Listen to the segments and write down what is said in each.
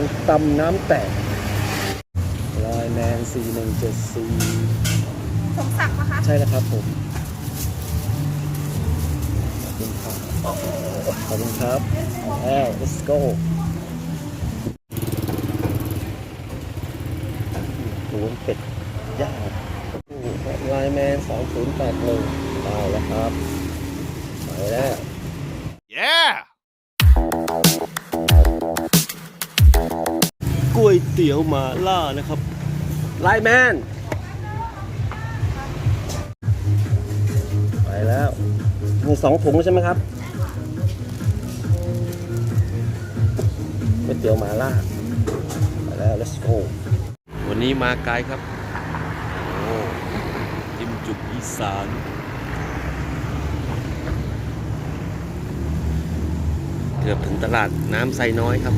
างตำน้ำแตกลายแมน4174 สมศักดิ์ปะคะใช่แล้วครับผมขอบคุณครับขอบคุณครับแล้ว let's go ศูนย์เป็ดย่างไลน์แมน2081ได้แล้วครับไปแล้ว ก๋วยเตี๋ยวหมาล่านะครับ ไลแมน ไปแล้วมีสองถุงใช่ไหมครับก๋วยเตี๋ยวหมาล่า ไปแล้ว let's go วันนี้มาไกลครับโอ้จิ้มจุกอีสานเกือบถึงตลาดน้ำไซน้อยครับ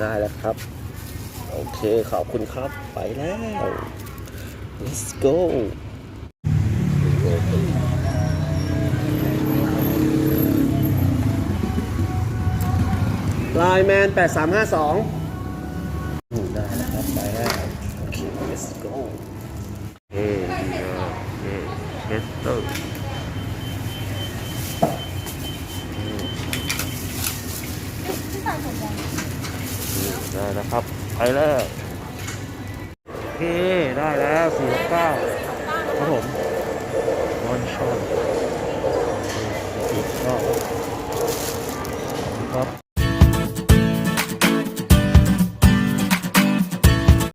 ได้แล้วครับ โอเคขอบคุณครับ ไปแล้ว let's go ไลน์แมน 8352อืมได้แล้วครับ ไปแล้ว โอเค let's go เฮ้ยเฮ้ยเฮสเตอร์ ที่ใส่ถุงยัง ได้แล้วครับ ไปแล้วโอเคได้แล้วสี่เก้าครับผมวันช็อตอีกรอบครับ